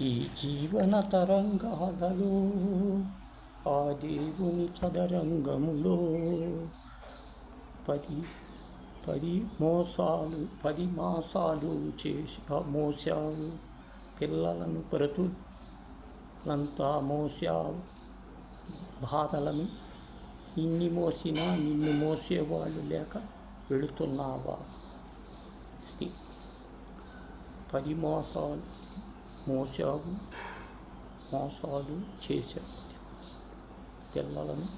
ఈ జీవన తరంగాలలో ఆ దేవుని చదరంగములో పది పది మోసాలు పది మాసాలు చేసి మోసావు పిల్లలను బ్రతులంతా మోసావు బాధలను ఇన్ని మోసినా నిన్ను మోసేవాళ్ళు లేక వెళుతున్నావా? పది మోసాలు మోసాగు మోసాలు చేశారు పిల్లలను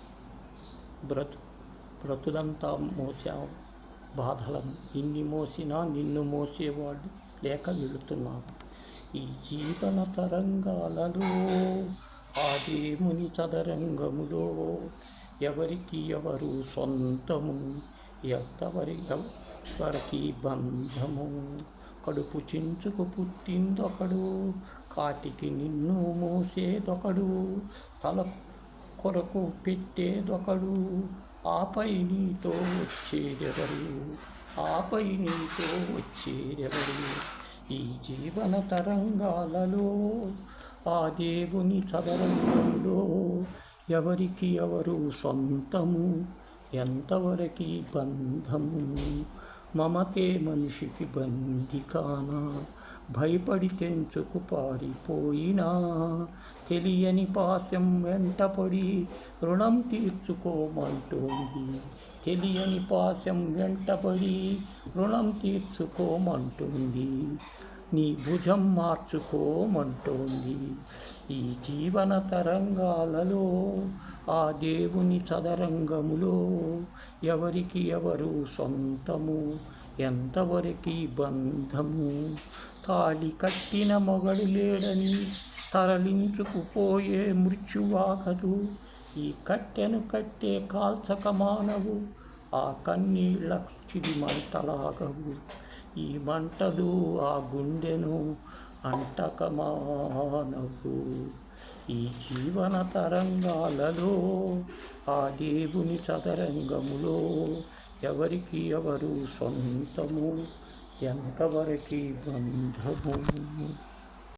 బ్రతు బ్రతులంతా మోసావు బాధలను ఇన్ని మోసినా నిన్ను మోసేవాడు లేక వెళుతున్నావు ఈ జీవన తరంగాలలో ఆ దేవుని చదరంగములో ఎవరికి ఎవరు సొంతము ఎంతవరి ఎవరికి బంధము? కడుపు చించుకు పుట్టిందొకడు. కాటికి నిన్ను మోసేదొకడు. తల కొరకు పెట్టేదొకడు. ఆపై నీతో వచ్చేదెవరు? ఆపై నీతో వచ్చేదెవరు? ఈ జీవన తరంగాలలో ఆ దేవుని చదరంగంలో ఎవరికి ఎవరు సొంతము? ఎంతవరకు బంధము మమతే మనిషికి బందికానా భయపడి తెంచుకు పారిపోయినా? తెలియని పాశం వెంటపడి రుణం తీర్చుకోమంటోంది. తెలియని పాశం వెంటపడి రుణం తీర్చుకోమంటుంది. నీ భుజం మార్చుకోమంటోంది. ఈ జీవన తరంగాలలో ఆ దేవుని చదరంగములో ఎవరికి ఎవరు సొంతము? ఎంతవరకు బంధము? తాళి కట్టిన మొగడు లేడని తరలించుకుపోయే మృత్యువాగదు ఈ కట్టెను కట్టే కాల్చక మానవు. ఆ కన్నీళ్ళ చిడి మంటలాగవు ఈ మంటలు ఆ గుండెను అంటకమానవు ఈ జీవన తరంగాలలో ఆ దేవుని చదరంగములో ఎవరికి ఎవరు సొంతము? ఎంతవరకు బంధము?